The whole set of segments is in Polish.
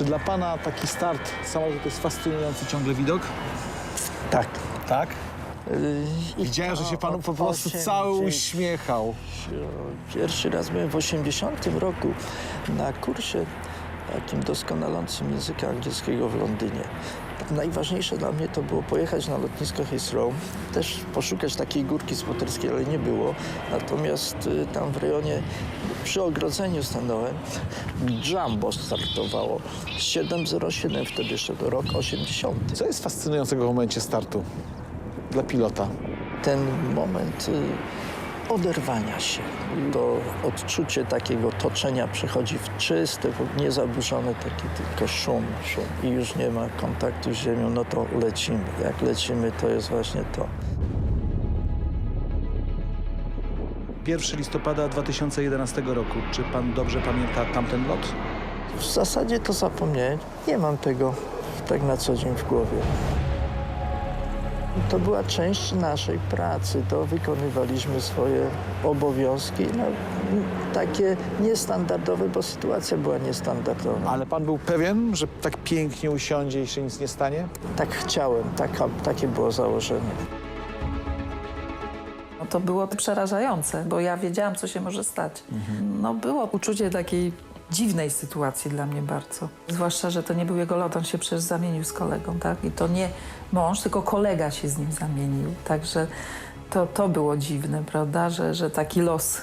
Czy dla pana taki start samolotu to jest fascynujący ciągle widok? Tak. Tak. I Widziałem, że się od po prostu cały 80 uśmiechał. Pierwszy raz byłem w 80 roku na kursie takim doskonalącym języka angielskiego w Londynie. Najważniejsze dla mnie to było pojechać na lotnisko Heathrow, też poszukać takiej górki spoterskiej, ale nie było. Natomiast y, tam w rejonie przy ogrodzeniu stanąłem. Jumbo startowało 707 wtedy jeszcze to rok 80. Co jest fascynującego w momencie startu dla pilota? ten moment y, oderwania się. To odczucie takiego toczenia przechodzi w czyste, w niezaburzone, taki tylko szum, szum i już nie ma kontaktu z ziemią, no to lecimy. Jak lecimy, to jest właśnie to. 1 listopada 2011 roku. Czy pan dobrze pamięta tamten lot? W zasadzie to zapomniałem. Nie mam tego tak na co dzień w głowie. To była część naszej pracy, to wykonywaliśmy swoje obowiązki, no, takie niestandardowe, bo sytuacja była niestandardowa. Ale pan był pewien, że tak pięknie usiądzie i się nic nie stanie? Tak chciałem, taka, takie było założenie. No to było przerażające, bo ja wiedziałam, co się może stać. No było uczucie takiej dziwnej sytuacji dla mnie bardzo. Zwłaszcza, że to nie był jego lot, on się przecież zamienił z kolegą, tak? I to nie mąż, tylko kolega się z nim zamienił. Także to, to było dziwne, prawda, że, że taki los.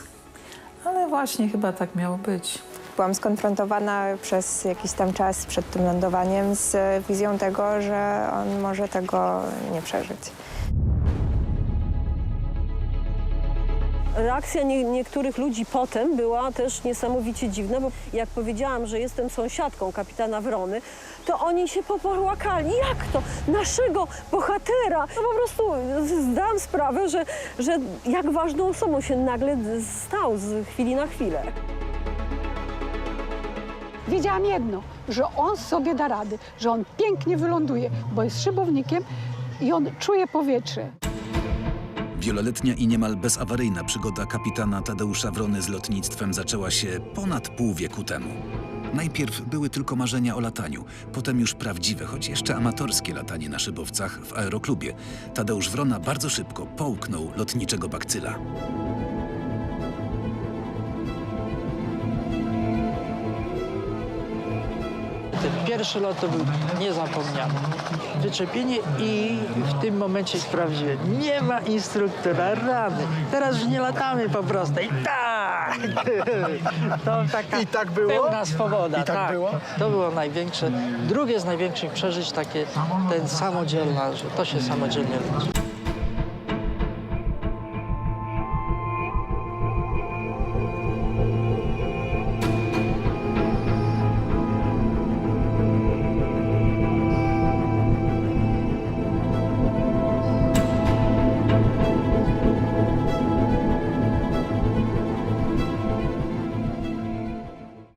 Ale właśnie chyba tak miało być. Byłam skonfrontowana przez jakiś tam czas przed tym lądowaniem z wizją tego, że on może tego nie przeżyć. Reakcja nie, niektórych ludzi potem była też niesamowicie dziwna, bo jak powiedziałam, że jestem sąsiadką kapitana Wrony, to oni się popłakali. Jak to? Naszego bohatera! No po prostu zdałam sprawę, że, że jak ważną osobą się nagle stał z chwili na chwilę. Wiedziałam jedno, że on sobie da rady, że on pięknie wyląduje, bo jest szybownikiem i on czuje powietrze. Wieloletnia i niemal bezawaryjna przygoda kapitana Tadeusza Wrony z lotnictwem zaczęła się ponad pół wieku temu. Najpierw były tylko marzenia o lataniu, potem już prawdziwe, choć jeszcze amatorskie latanie na szybowcach w aeroklubie. Tadeusz Wrona bardzo szybko połknął lotniczego bakcyla. Pierwszy lot to był niezapomniany. Wyczepienie i w tym momencie sprawdziłem. Nie ma instruktora rady. Teraz już nie latamy po prostu. I tak! To taka I tak było? pełna swoboda. I tak było? To było największe. Drugie z największych przeżyć takie ten samodzielna, że to się samodzielnie leci.